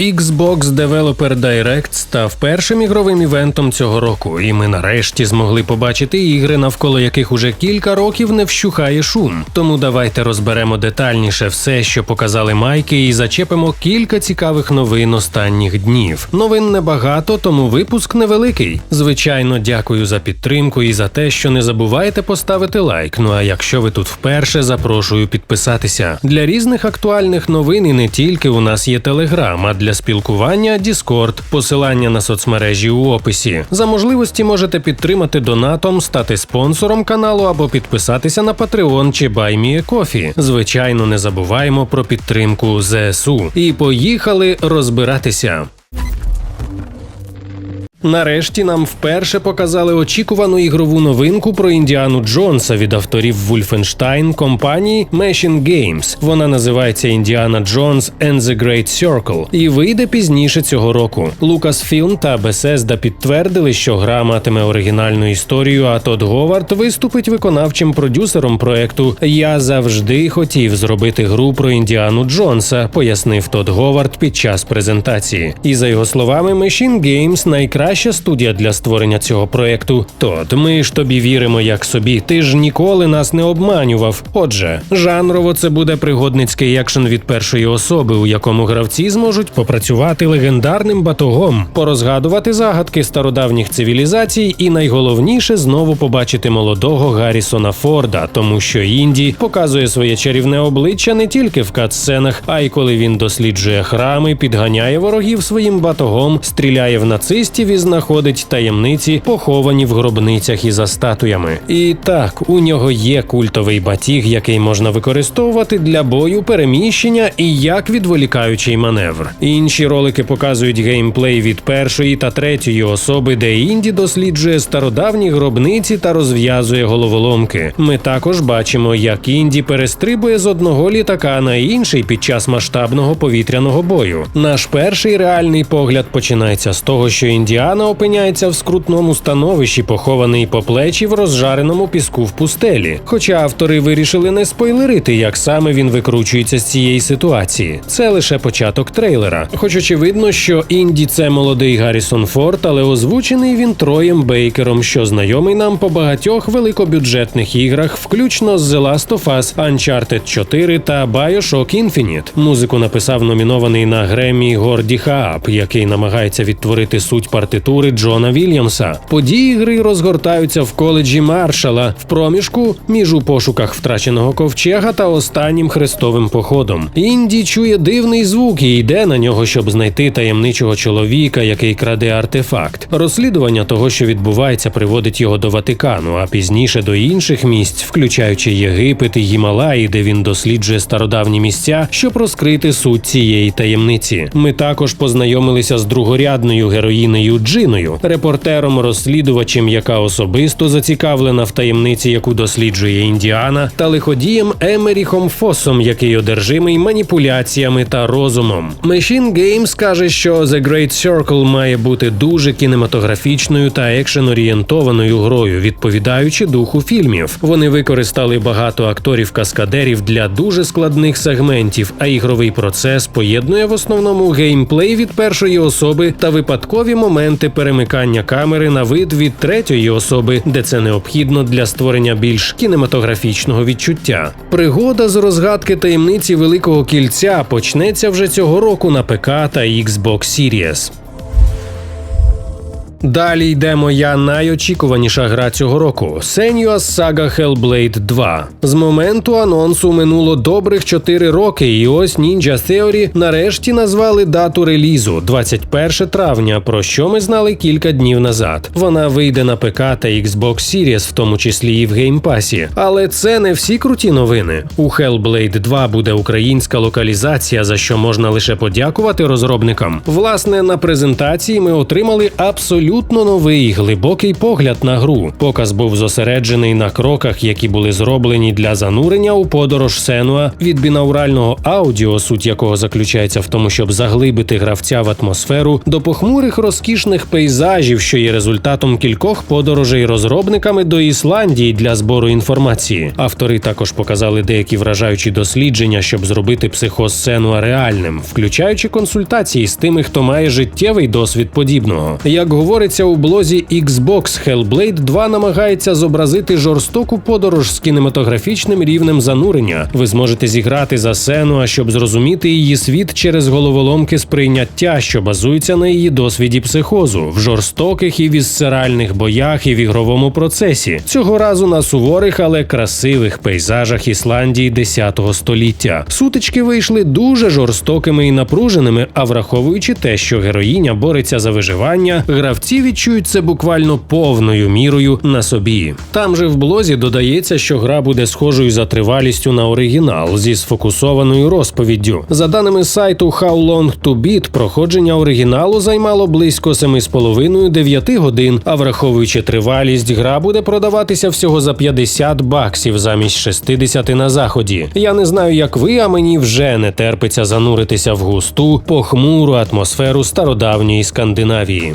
Xbox Developer Direct став першим ігровим івентом цього року, і ми нарешті змогли побачити ігри, навколо яких уже кілька років не вщухає шум. Тому давайте розберемо детальніше все, що показали майки, і зачепимо кілька цікавих новин останніх днів. Новин небагато, тому випуск невеликий. Звичайно, дякую за підтримку і за те, що не забувайте поставити лайк. Ну а якщо ви тут вперше, запрошую підписатися. Для різних актуальних новин і не тільки у нас є Телеграм, а для спілкування Discord, посилання на соцмережі у описі. За можливості можете підтримати донатом, стати спонсором каналу або підписатися на Patreon чи BuyMeACoffee. Звичайно, не забуваємо про підтримку ЗСУ. І поїхали розбиратися. Нарешті нам вперше показали очікувану ігрову новинку про Індіану Джонса від авторів Wolfenstein компанії Machine Games. Вона називається Індіана Джонс and the Great Circle і вийде пізніше цього року. Lucasfilm та Bethesda підтвердили, що гра матиме оригінальну історію. А Тодд Говард виступить виконавчим продюсером проекту. Я завжди хотів зробити гру про Індіану Джонса, пояснив Тодд Говард під час презентації. І за його словами, Machine Games найкраща студія для створення цього проекту. Тод, ми ж тобі віримо як собі. Ти ж ніколи нас не обманював. Отже, жанрово це буде пригодницький екшен від першої особи, у якому гравці зможуть попрацювати легендарним батогом, порозгадувати загадки стародавніх цивілізацій, і найголовніше знову побачити молодого Гаррісона Форда, тому що Інді показує своє чарівне обличчя не тільки в катсценах, а й коли він досліджує храми, підганяє ворогів своїм батогом, стріляє в нацистів і знаходить таємниці, поховані в гробницях і за статуями. І так, у нього є культовий батіг, який можна використовувати для бою, переміщення і як відволікаючий маневр. Інші ролики показують геймплей від першої та третьої особи, де Інді досліджує стародавні гробниці та розв'язує головоломки. Ми також бачимо, як Інді перестрибує з одного літака на інший під час масштабного повітряного бою. Наш перший реальний погляд починається з того, що Індіана опиняється в скрутному становищі, похований по плечі в розжареному піску в пустелі. Хоча автори вирішили не спойлерити, як саме він викручується з цієї ситуації. Це лише початок трейлера. Хоч очевидно, що Інді це молодий Гаррісон Форд, але озвучений він Троєм Бейкером, що знайомий нам по багатьох великобюджетних іграх, включно з The Last of Us, Uncharted 4 та Bioshock Infinite. Музику написав номінований на Гремі Горді Хаап, який намагається відтворити суть партитури Джона Вільямса. Події гри розгортаються в коледжі Маршала в проміжку між у пошуках втраченого ковчега та останнім хрестовим походом. Інді чує дивний звук і йде на нього, щоб знайти таємничого чоловіка, який краде артефакт. Розслідування того, що відбувається, приводить його до Ватикану, а пізніше до інших місць, включаючи Єгипет і Гімалаї, де він досліджує стародавні місця, щоб розкрити суть цієї таємниці. Ми також познайомилися з другорядною героїнею Джиною, репортером-розслідувачем, яка особисто зацікавлена в таємниці, яку досліджує Індіана, та лиходієм Емеріхом Фосом, який одержимий маніпуляціями та розумом. Machine Games каже, що The Great Circle має бути дуже кінематографічною та екшен-орієнтованою грою, відповідаючи духу фільмів. Вони використали багато акторів-каскадерів для дуже складних сегментів, а ігровий процес поєднує в основному геймплей від першої особи та випадкові моменти перемикання камери на вид від третьої особи, де це необхідно для створення більш кінематографічного відчуття. Пригода з розгадки таємниці Великого кільця почнеться вже цього року на ПК та Xbox Series. Далі йде моя найочікуваніша гра цього року Senua's Saga Hellblade 2. З моменту анонсу минуло добрих 4 роки, і ось Ninja Theory нарешті назвали дату релізу 21 травня, про що ми знали кілька днів назад. Вона вийде на ПК та Xbox Series, в тому числі і в геймпасі. Але це не всі круті новини. У Hellblade 2 буде українська локалізація, за що можна лише подякувати розробникам. Власне, на презентації ми отримали абсолютно абсолютно новий глибокий погляд на гру. Показ був зосереджений на кроках, які були зроблені для занурення у подорож Сенуа від бінаурального аудіо, суть якого заключається в тому, щоб заглибити гравця в атмосферу, до похмурих розкішних пейзажів, що є результатом кількох подорожей розробниками до Ісландії для збору інформації. Автори також показали деякі вражаючі дослідження, щоб зробити психоз Сенуа реальним, включаючи консультації з тими, хто має життєвий досвід подібного. Як говориться у блозі Xbox, Hellblade 2 намагається зобразити жорстоку подорож з кінематографічним рівнем занурення. Ви зможете зіграти за Сенуа, щоб зрозуміти її світ через головоломки сприйняття, що базуються на її досвіді психозу в жорстоких і вісцеральних боях і в ігровому процесі. Цього разу на суворих, але красивих пейзажах Ісландії 10 століття. Сутички вийшли дуже жорстокими і напруженими. А враховуючи те, що героїня бореться за виживання, гравці відчують це буквально повною мірою на собі. Там же в блозі додається, що гра буде схожою за тривалістю на оригінал зі сфокусованою розповіддю. За даними сайту How Long to Beat, проходження оригіналу займало близько 7,5-9 годин. А враховуючи тривалість, гра буде продаватися всього за 50 баксів замість 60 на заході. Я не знаю, як ви, а мені вже не терпиться зануритися в густу, похмуру атмосферу стародавньої Скандинавії.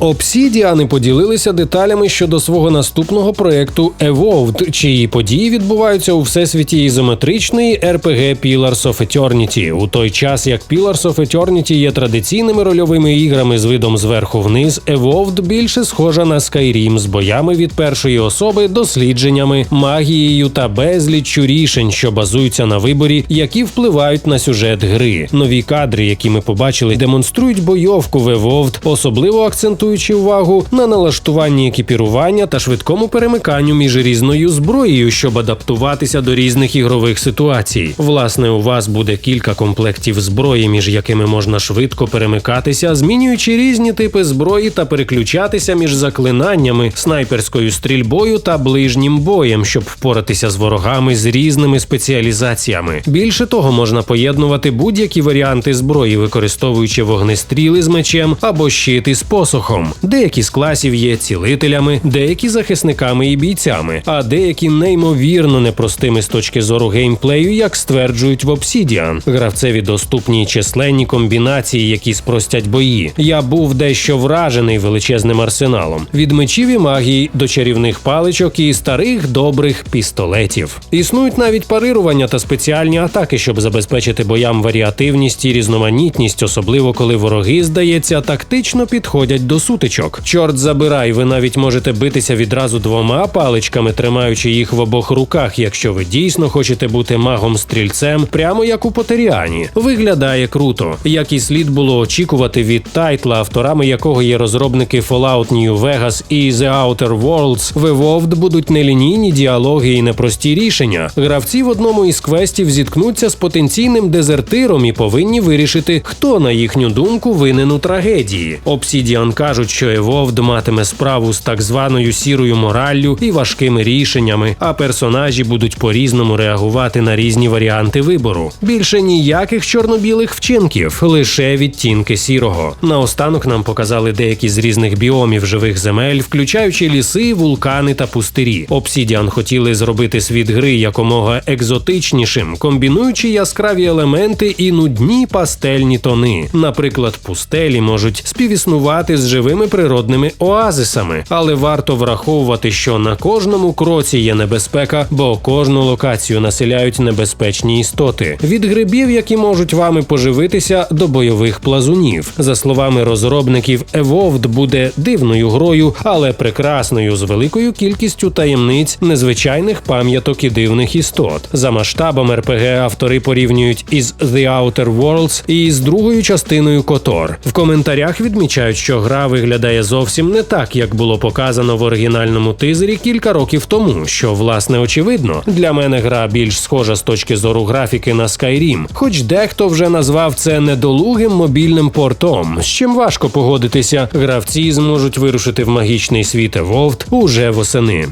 Обсідіани поділилися деталями щодо свого наступного проекту Evolved, чиї події відбуваються у всесвіті ізометричної RPG Pillars of Eternity, у той час як Pillars of Eternity є традиційними рольовими іграми з видом зверху вниз, Evolved більше схожа на Skyrim з боями від першої особи, дослідженнями, магією та безліччю рішень, що базуються на виборі, які впливають на сюжет гри. Нові кадри, які ми побачили, демонструють бойовку в Evolved, особливо акцентують акцентуючи увагу на налаштуванні екіпірування та швидкому перемиканню між різною зброєю, щоб адаптуватися до різних ігрових ситуацій. Власне, у вас буде кілька комплектів зброї, між якими можна швидко перемикатися, змінюючи різні типи зброї та переключатися між заклинаннями, снайперською стрільбою та ближнім боєм, щоб впоратися з ворогами з різними спеціалізаціями. Більше того, можна поєднувати будь-які варіанти зброї, використовуючи вогнестріли з мечем або щити з посохом ворогом. Деякі з класів є цілителями, деякі захисниками і бійцями, а деякі неймовірно непростими з точки зору геймплею, як стверджують в Obsidian. Гравцеві доступні численні комбінації, які спростять бої. Я був дещо вражений величезним арсеналом від мечів і магії до чарівних паличок і старих добрих пістолетів. Існують навіть парирування та спеціальні атаки, щоб забезпечити боям варіативність і різноманітність, особливо коли вороги, здається, тактично підходять до сутичок. Чорт забирай, ви навіть можете битися відразу двома паличками, тримаючи їх в обох руках, якщо ви дійсно хочете бути магом-стрільцем, прямо як у Потеріані. Виглядає круто, як і слід було очікувати від тайтла, авторами якого є розробники Fallout New Vegas і The Outer Worlds. В Evolved будуть нелінійні діалоги і непрості рішення. Гравці в одному із квестів зіткнуться з потенційним дезертиром і повинні вирішити, хто на їхню думку винен у трагедії. Obsidian каже, кажуть, що Evolved матиме справу з так званою сірою мораллю і важкими рішеннями, а персонажі будуть по-різному реагувати на різні варіанти вибору. Більше ніяких чорно-білих вчинків, лише відтінки сірого. Наостанок нам показали деякі з різних біомів живих земель, включаючи ліси, вулкани та пустирі. Обсідіан хотіли зробити світ гри якомога екзотичнішим, комбінуючи яскраві елементи і нудні пастельні тони. Наприклад, пустелі можуть співіснувати з живими природними оазисами, але варто враховувати, що на кожному кроці є небезпека, бо кожну локацію населяють небезпечні істоти від грибів, які можуть вами поживитися, до бойових плазунів. За словами розробників, Evolved буде дивною грою, але прекрасною з великою кількістю таємниць, незвичайних пам'яток і дивних істот. За масштабом РПГ автори порівнюють із The Outer Worlds і з другою частиною Котор. В коментарях відмічають, що гра виглядає зовсім не так, як було показано в оригінальному тизері кілька років тому, що власне очевидно для мене гра більш схожа з точки зору графіки на Skyrim, хоч дехто вже назвав це недолугим мобільним портом, з чим важко погодитися. Гравці зможуть вирушити в магічний світ Evolved уже восени.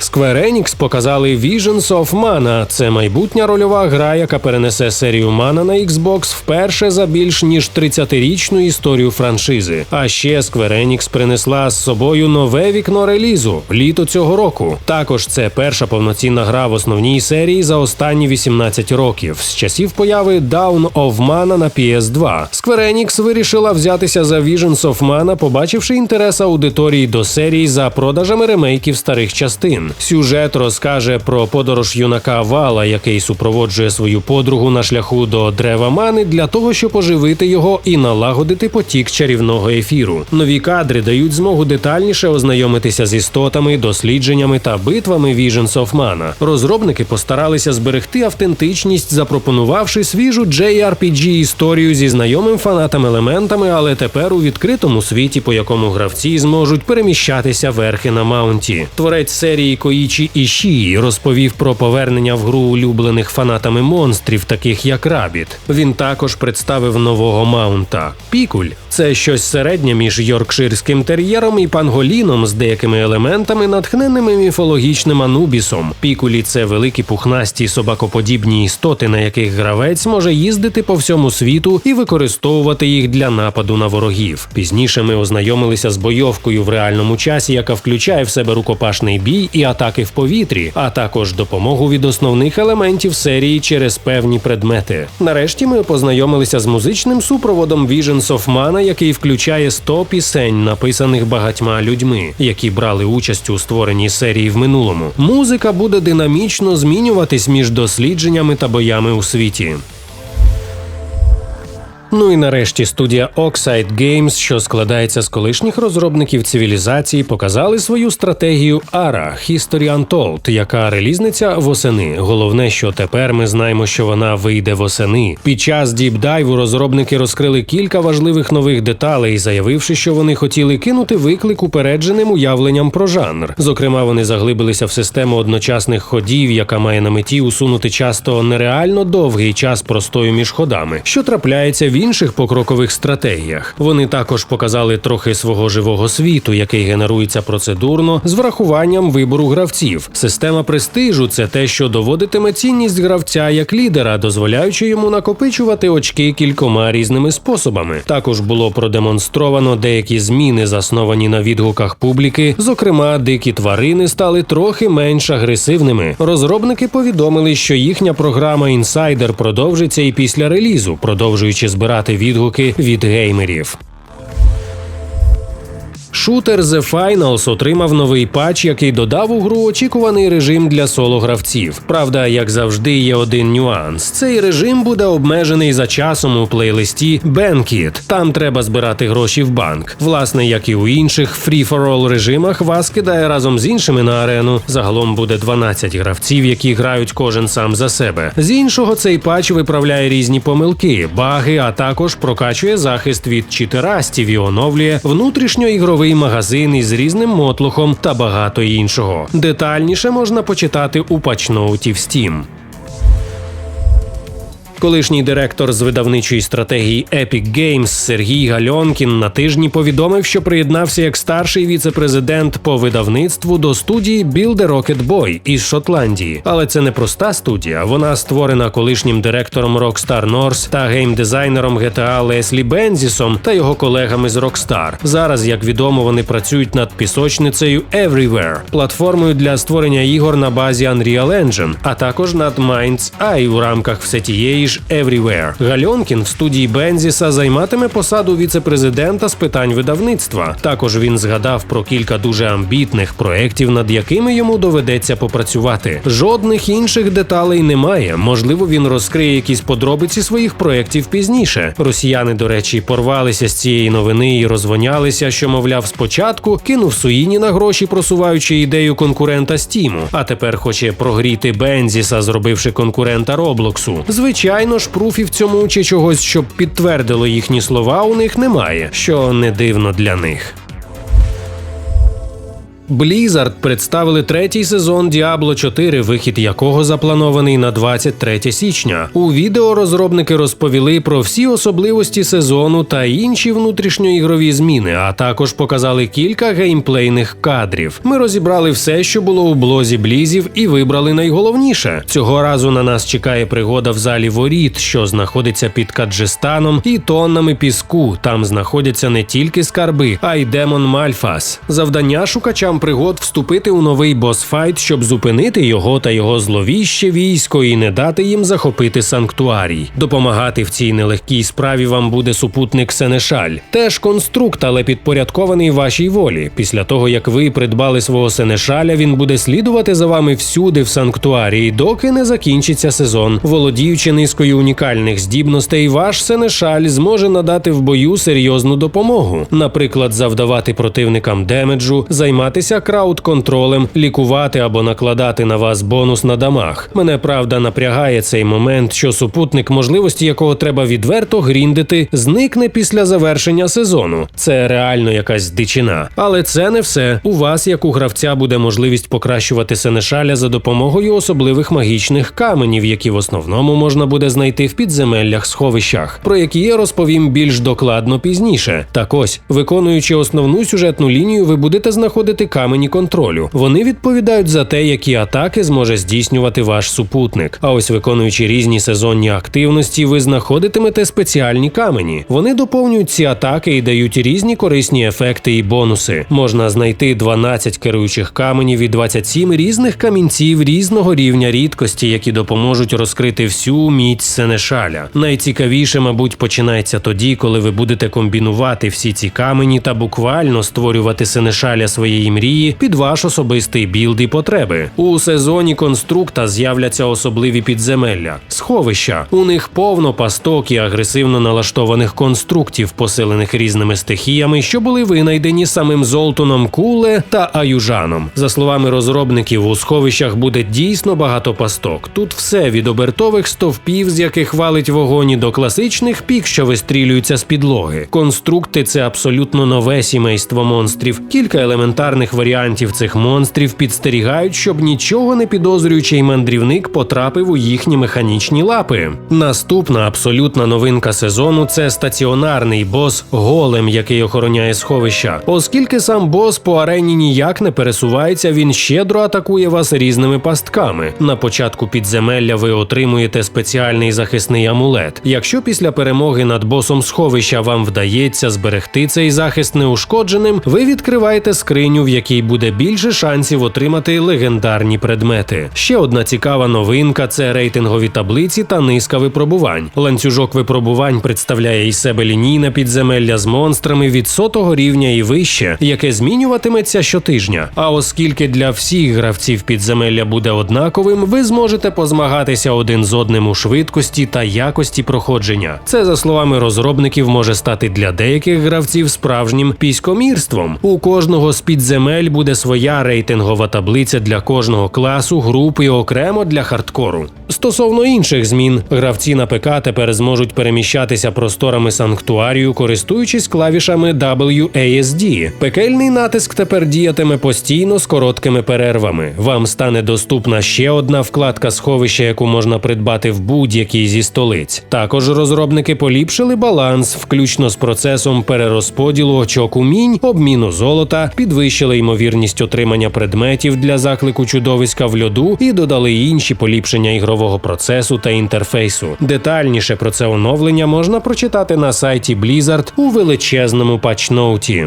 Square Enix показали Visions of Mana. Це майбутня рольова гра, яка перенесе серію Mana на Xbox вперше за більш ніж 30-річну історію франшизи. А ще Square Enix принесла з собою нове вікно релізу літо цього року. Також це перша повноцінна гра в основній серії за останні 18 років з часів появи Down of Mana на PS2. Square Enix вирішила взятися за Visions of Mana, побачивши інтерес аудиторії до серії за продажами ремейків старих частин. Сюжет розкаже про подорож юнака Вала, який супроводжує свою подругу на шляху до дерева мани для того, щоб оживити його і налагодити потік чарівного ефіру. Нові кадри дають змогу детальніше ознайомитися з істотами, дослідженнями та битвами Visions of Mana. Розробники постаралися зберегти автентичність, запропонувавши свіжу JRPG історію зі знайомим фанатам елементами, але тепер у відкритому світі, по якому гравці зможуть переміщатися верхи на маунті. Творець серії Коїчі Ішії розповів про повернення в гру улюблених фанатами монстрів, таких як Рабіт. Він також представив нового маунта Пікуль. Це щось середнє між йоркширським тер'єром і панголіном з деякими елементами, натхненими міфологічним анубісом. Пікулі це великі пухнасті собакоподібні істоти, на яких гравець може їздити по всьому світу і використовувати їх для нападу на ворогів. Пізніше ми ознайомилися з бойовкою в реальному часі, яка включає в себе рукопашний бій і атаки в повітрі, а також допомогу від основних елементів серії через певні предмети. Нарешті ми познайомилися з музичним супроводом Visions of який включає 100 пісень, написаних багатьма людьми, які брали участь у створенні серії в минулому. Музика буде динамічно змінюватись між дослідженнями та боями у світі. Ну і нарешті студія Oxide Games, що складається з колишніх розробників цивілізації, показали свою стратегію ARA – History Untold, яка релізниця восени. Головне, що тепер ми знаємо, що вона вийде восени. Під час діпдайву розробники розкрили кілька важливих нових деталей, заявивши, що вони хотіли кинути виклик упередженим уявленням про жанр. Зокрема, вони заглибилися в систему одночасних ходів, яка має на меті усунути часто нереально довгий час простою між ходами, що трапляється в інших покрокових стратегіях. Вони також показали трохи свого живого світу, який генерується процедурно з врахуванням вибору гравців. Система престижу це те, що доводитиме цінність гравця як лідера, дозволяючи йому накопичувати очки кількома різними способами. Також було продемонстровано деякі зміни, засновані на відгуках публіки. Зокрема, дикі тварини стали трохи менш агресивними. Розробники повідомили, що їхня програма Insider продовжиться і після релізу, продовжуючи збирати відгуки від геймерів. Шутер The Finals отримав новий патч, який додав у гру очікуваний режим для соло-гравців. Правда, як завжди, є один нюанс: цей режим буде обмежений за часом у плейлисті Bankit. Там треба збирати гроші в банк. Власне, як і у інших free-for-all режимах, вас кидає разом з іншими на арену. Загалом буде 12 гравців, які грають кожен сам за себе. З іншого, цей патч виправляє різні помилки, баги, а також прокачує захист від читерастів і оновлює внутрішньоігровий магазин із різним мотлухом та багато іншого. Детальніше можна почитати у пачноуті в Steam. Колишній директор з видавничої стратегії Epic Games Сергій Гальонкін на тижні повідомив, що приєднався як старший віце-президент по видавництву до студії Build a Rocket Boy із Шотландії. Але це не проста студія. Вона створена колишнім директором Rockstar North та геймдизайнером GTA Леслі Бензісом та його колегами з Rockstar. Зараз, як відомо, вони працюють над пісочницею Everywhere, платформою для створення ігор на базі Unreal Engine, а також над Mind's Eye у рамках все тієї Everywhere. Гальонкін в студії Бензіса займатиме посаду віце-президента з питань видавництва. Також він згадав про кілька дуже амбітних проєктів, над якими йому доведеться попрацювати. Жодних інших деталей немає. Можливо, він розкриє якісь подробиці своїх проєктів пізніше. Росіяни, до речі, порвалися з цієї новини і розвонялися, що, мовляв, спочатку кинув Суїні на гроші, просуваючи ідею конкурента Стіму, а тепер хоче прогріти Бензіса, зробивши конкурента Роблоксу. Звичайно. Звичайно ж, пруфів цьому чи чогось, щоб підтвердило їхні слова, у них немає, що не дивно для них. Blizzard представили третій сезон Diablo 4, вихід якого запланований на 23 січня. У відео розробники розповіли про всі особливості сезону та інші внутрішньоігрові зміни, а також показали кілька геймплейних кадрів. Ми розібрали все, що було у блозі Блізів, і вибрали найголовніше. Цього разу на нас чекає пригода в залі воріт, що знаходиться під Каджистаном, і тоннами піску. Там знаходяться не тільки скарби, а й демон Мальфас. Завдання шукачам пригод вступити у новий босфайт, щоб зупинити його та його зловіще військо і не дати їм захопити санктуарій. Допомагати в цій нелегкій справі вам буде супутник Сенешаль, теж конструкт, але підпорядкований вашій волі. Після того як ви придбали свого Сенешаля, він буде слідувати за вами всюди в санктуарії, доки не закінчиться сезон. Володіючи низкою унікальних здібностей, ваш Сенешаль зможе надати в бою серйозну допомогу, наприклад, завдавати противникам демеджу, займатися крауд-контролем, лікувати або накладати на вас бонус на дамаг. Мене правда напрягає цей момент, що супутник, можливості якого треба відверто гріндити, зникне після завершення сезону. Це реально якась дичина. Але це не все. У вас, як у гравця, буде можливість покращувати сенешаля за допомогою особливих магічних каменів, які в основному можна буде знайти в підземеллях сховищах, про які я розповім більш докладно пізніше. Так ось, виконуючи основну сюжетну лінію, ви будете знаходити камені контролю. Вони відповідають за те, які атаки зможе здійснювати ваш супутник. А ось виконуючи різні сезонні активності, ви знаходитимете спеціальні камені. Вони доповнюють ці атаки і дають різні корисні ефекти і бонуси. Можна знайти 12 керуючих каменів і 27 різних камінців різного рівня рідкості, які допоможуть розкрити всю міць Сенешаля. Найцікавіше, мабуть, починається тоді, коли ви будете комбінувати всі ці камені та буквально створювати Сенешаля своєї мрії під ваш особистий білд і потреби. У сезоні конструкта з'являться особливі підземелля, сховища. У них повно пасток і агресивно налаштованих конструктів, посилених різними стихіями, що були винайдені самим Золтуном Куле та Аюжаном. За словами розробників, у сховищах буде дійсно багато пасток. Тут все від обертових стовпів, з яких валить вогонь, і до класичних пік, що вистрілюються з підлоги. Конструкти це абсолютно нове сімейство монстрів. Кілька елементарних варіантів цих монстрів підстерігають, щоб нічого не підозрюючий мандрівник потрапив у їхні механічні лапи. Наступна абсолютна новинка сезону це стаціонарний бос голем, який охороняє сховища. Оскільки сам бос по арені ніяк не пересувається, він щедро атакує вас різними пастками. На початку підземелля ви отримуєте спеціальний захисний амулет. Якщо після перемоги над босом сховища вам вдається зберегти цей захист неушкодженим, ви відкриваєте скриню, в якій буде більше шансів отримати легендарні предмети. Ще одна цікава новинка це рейтингові таблиці та низка випробувань. Ланцюжок випробувань представляє із себе лінійне підземелля з монстрами від сотого рівня і вище, яке змінюватиметься щотижня. А оскільки для всіх гравців підземелля буде однаковим, ви зможете позмагатися один з одним у швидкості та якості проходження. Це за словами розробників може стати для деяких гравців справжнім піськомірством. У кожного з підземель буде своя рейтингова таблиця для кожного класу, групи і окремо для хардкору. Стосовно інших змін, гравці на ПК тепер зможуть переміщатися просторами санктуарію, користуючись клавішами WASD. Пекельний натиск тепер діятиме постійно з короткими перервами. Вам стане доступна ще одна вкладка сховища, яку можна придбати в будь-якій зі столиць. Також розробники поліпшили баланс, включно з процесом перерозподілу очок умінь, обміну золота, підвищили ймовірність отримання предметів для заклику чудовиська в льоду і додали інші поліпшення ігрового процесу та інтерфейсу. Детальніше про це оновлення можна прочитати на сайті Blizzard у величезному патчноуті.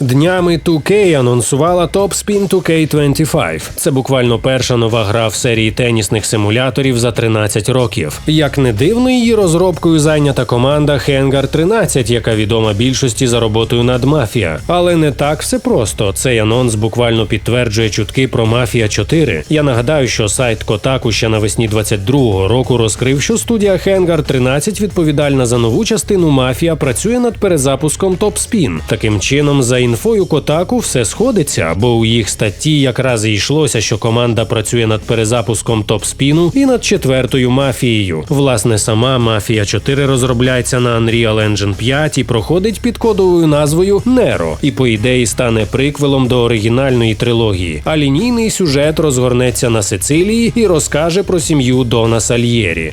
Днями 2K анонсувала Top Spin 2K25. Це буквально перша нова гра в серії тенісних симуляторів за 13 років. Як не дивно, її розробкою зайнята команда Hangar 13, яка відома більшості за роботою над Мафія. Але не так все просто. Цей анонс буквально підтверджує чутки про Мафія 4. Я нагадаю, що сайт Kotaku ще навесні 22-го року розкрив, що студія Hangar 13 відповідальна за нову частину Мафія працює над перезапуском Top Spin. Таким чином, за інфою Котаку все сходиться, бо у їх статті якраз і йшлося, що команда працює над перезапуском топ-спіну і над четвертою мафією. Власне, сама мафія 4 розробляється на Unreal Engine 5 і проходить під кодовою назвою Неро, і по ідеї стане приквелом до оригінальної трилогії. А лінійний сюжет розгорнеться на Сицилії і розкаже про сім'ю Дона Сальєрі.